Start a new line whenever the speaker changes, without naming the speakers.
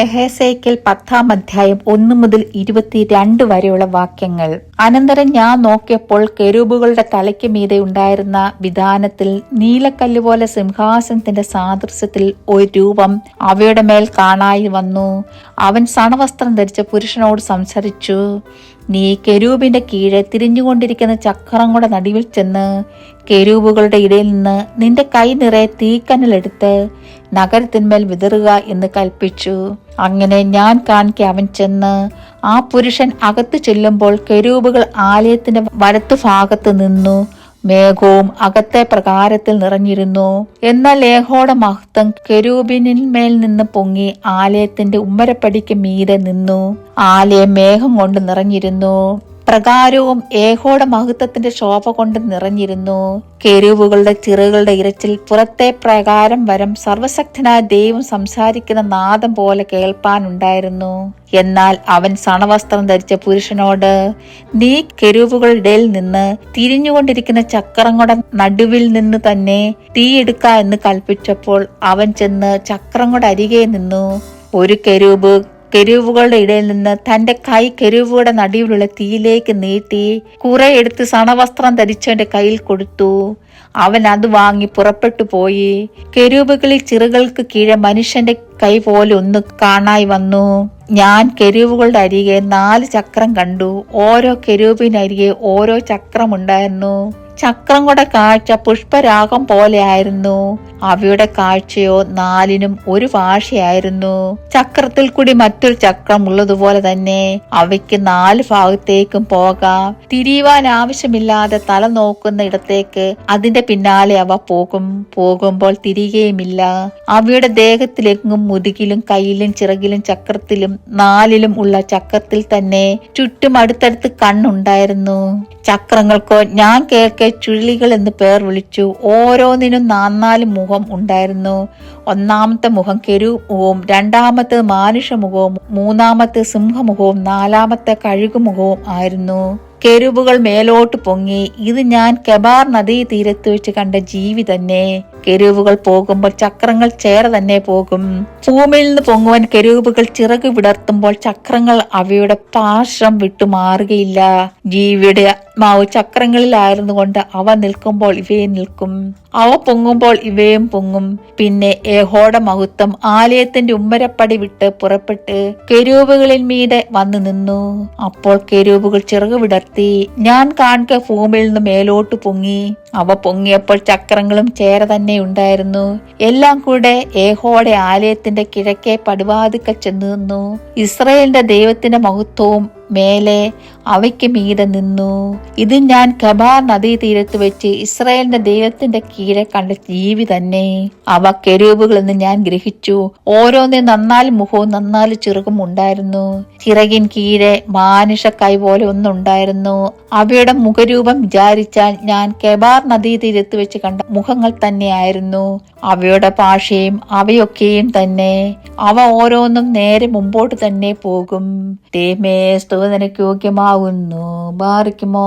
എഹേസേക്കൽ പത്താം അധ്യായം ഒന്ന് മുതൽ ഇരുപത്തിരണ്ട് വരെയുള്ള വാക്യങ്ങൾ. അനന്തരം ഞാൻ നോക്കിയപ്പോൾ കെരൂബുകളുടെ തലയ്ക്ക് മീതെ ഉണ്ടായിരുന്ന വിധാനത്തിൽ നീലക്കല്ല് പോലെ സിംഹാസനത്തിന്റെ സാദൃശ്യത്തിൽ ഒരു രൂപം അവയുടെ മേൽ കാണായി വന്നു. അവൻ സണവസ്ത്രം ധരിച്ച പുരുഷനോട് സംസാരിച്ചു നീ കെരൂബിന്റെ കീഴെ തിരിഞ്ഞുകൊണ്ടിരിക്കുന്ന ചക്രങ്ങളുടെ നടുവിൽ ചെന്ന് കെരൂബുകളുടെ ഇടയിൽ നിന്ന് നിന്റെ കൈ നിറയെ തീക്കനലെടുത്ത് നഗരത്തിന്മേൽ വിതറുക എന്ന് കൽപ്പിച്ചു. അങ്ങനെ ഞാൻ കാണിക്കെ അവൻ ചെന്ന് ആ പുരുഷൻ അകത്ത് ചെല്ലുമ്പോൾ കെരൂബുകൾ ആലയത്തിന്റെ വലത്തു ഭാഗത്ത് നിന്നു. മേഘവും അകത്തെ പ്രകാരത്തിൽ നിറഞ്ഞിരുന്നു. എന്നാൽ ലേഹോടെ മഹത്വം കെരൂബിനിന്മേൽ നിന്ന് പൊങ്ങി ആലയത്തിന്റെ ഉമ്മരപ്പടിക്ക് മീതെ നിന്നു. ആലയം മേഘം കൊണ്ട് നിറഞ്ഞിരുന്നു. പ്രകാരവും ഏഹോടെ മഹത്വത്തിന്റെ ശോഭ കൊണ്ട് നിറഞ്ഞിരുന്നു. കെരുവുകളുടെ ചിറകുകളുടെ ഇരച്ചിൽ പുറത്തെ പ്രകാരം വരം സർവശക്തനായ ദൈവം സംസാരിക്കുന്ന നാദം പോലെ കേൾപ്പാനുണ്ടായിരുന്നു. എന്നാൽ അവൻ സണവസ്ത്രം ധരിച്ച പുരുഷനോട് നീ കെരുവുകളുടെ നിന്ന് തിരിഞ്ഞുകൊണ്ടിരിക്കുന്ന ചക്രങ്ങളുടെ നടുവിൽ നിന്ന് തന്നെ തീയെടുക്ക എന്ന് കൽപ്പിച്ചപ്പോൾ അവൻ ചെന്ന് ചക്രങ്ങളുടെ അരികെ നിന്നു. ഒരു കെരൂബ് കെരുവുകളുടെ ഇടയിൽ നിന്ന് തന്റെ കൈ കെരുവുകളുടെ നടുവിലുള്ള തീയിലേക്ക് നീട്ടി കുറെ എടുത്ത് സണവസ്ത്രം ധരിച്ചവന്റെ കയ്യിൽ കൊടുത്തു. അവൻ അത് വാങ്ങി പുറപ്പെട്ടു പോയി. കെരൂബുകളിൽ ചിറകൾക്ക് കീഴെ മനുഷ്യന്റെ കൈ പോലെ ഒന്ന് കാണായി വന്നു. ഞാൻ കെരൂബുകളുടെ അരികെ നാല് ചക്രം കണ്ടു. ഓരോ കെരൂബിനരികെ ഓരോ ചക്രമുണ്ടായിരുന്നു. ചക്രങ്ങളുടെ കാഴ്ച പുഷ്പരാഗം പോലെയായിരുന്നു. അവയുടെ കാഴ്ചയോ നാലിനും ഒരു ഭാഷയായിരുന്നു ചക്രത്തിൽ കൂടി മറ്റൊരു ചക്രം ഉള്ളതുപോലെ തന്നെ അവയ്ക്ക് നാല് ഭാഗത്തേക്കും പോകാം. തിരിയുവാൻ ആവശ്യമില്ലാതെ തല നോക്കുന്ന ഇടത്തേക്ക് അതിന്റെ പിന്നാലെ അവ പോകും. പോകുമ്പോൾ തിരികെയുമില്ല അവയുടെ ദേഹത്തിലെങ്ങും മുതുകിലും കയ്യിലും ചിറകിലും ചക്രത്തിലും നാലിലും ഉള്ള ചക്രത്തിൽ തന്നെ ചുറ്റും അടുത്തടുത്ത് കണ്ണുണ്ടായിരുന്നു. ചക്രങ്ങൾക്കോ ഞാൻ കേൾക്കെ ചുഴലികൾ എന്ന് പേർ വിളിച്ചു. ഓരോന്നിനും നാന്നാൽ മുഖം ഉണ്ടായിരുന്നു. ഒന്നാമത്തെ മുഖം കെരു മുഖവും രണ്ടാമത്തെ മാനുഷമുഖവും മൂന്നാമത്തെ സിംഹമുഖവും നാലാമത്തെ കഴുകുമുഖവും ആയിരുന്നു. കെരുബുകൾ മേലോട്ട് പൊങ്ങി. ഇത് ഞാൻ കെബാർ നദീ തീരത്ത് വെച്ച് കണ്ട ജീവി തന്നെ. കെരുവുകൾ പോകുമ്പോൾ ചക്രങ്ങൾ ചേര തന്നെ പോകും. ഭൂമിയിൽ നിന്ന് പൊങ്ങുവാൻ കെരുവുകൾ ചിറക് വിടർത്തുമ്പോൾ ചക്രങ്ങൾ അവയുടെ പാർശ്വം വിട്ടു മാറുകയില്ല ജീവിയുടെ ആത്മാവ് ചക്രങ്ങളിലായിരുന്നു കൊണ്ട് അവ നിൽക്കുമ്പോൾ ഇവയും നിൽക്കും. അവ പൊങ്ങുമ്പോൾ ഇവയും പൊങ്ങും. പിന്നെ ഏഹോടെ മഹത്വം ആലയത്തിന്റെ ഉമ്മരപ്പടി വിട്ട് പുറപ്പെട്ട് കെരൂപുകളിൽ മീതെ വന്നു നിന്നു. അപ്പോൾ കെരൂപുകൾ ചിറകു വിടർത്തി ഞാൻ കാണുക ഭൂമിയിൽ നിന്ന് മേലോട്ട് പൊങ്ങി. അവ പൊങ്ങിയപ്പോൾ ചക്രങ്ങളും ചേര തന്നെ ഉണ്ടായിരുന്നു. എല്ലാം കൂടെ ഏഹോടെ ആലയത്തിന്റെ കിഴക്കേ പടിവാതിക്ക ചെന്നു നിന്നു. ഇസ്രയേലിന്റെ ദൈവത്തിന്റെ മഹത്വവും മേലെ അവയ്ക്ക് മീതെ നിന്നു. ഇത് ഞാൻ കബാർ നദീതീരത്ത് വെച്ച് ഇസ്രായേലിന്റെ ദൈവത്തിന്റെ കീഴെ കണ്ട ജീവി തന്നെ. അവ കെരൂപുകൾ എന്ന് ഞാൻ ഗ്രഹിച്ചു. ഓരോന്നിനും നന്നാൽ മുഖവും നന്നാൽ ചെറുകും ഉണ്ടായിരുന്നു. ചിറകിൻ കീഴെ കൈ പോലെ ഒന്നുണ്ടായിരുന്നു. അവയുടെ മുഖരൂപം വിചാരിച്ചാൽ ഞാൻ കെബാർ നദീതീരത്ത് വെച്ച് കണ്ട മുഖങ്ങൾ തന്നെയായിരുന്നു. അവയുടെ ഭാഷയും അവയൊക്കെയും തന്നെ. അവ ഓരോന്നും നേരെ മുമ്പോട്ട് തന്നെ പോകും. തേമേ സ്തുവനക്ക് യോഗ്യമാവുന്നു ബാറിക്കുമോ?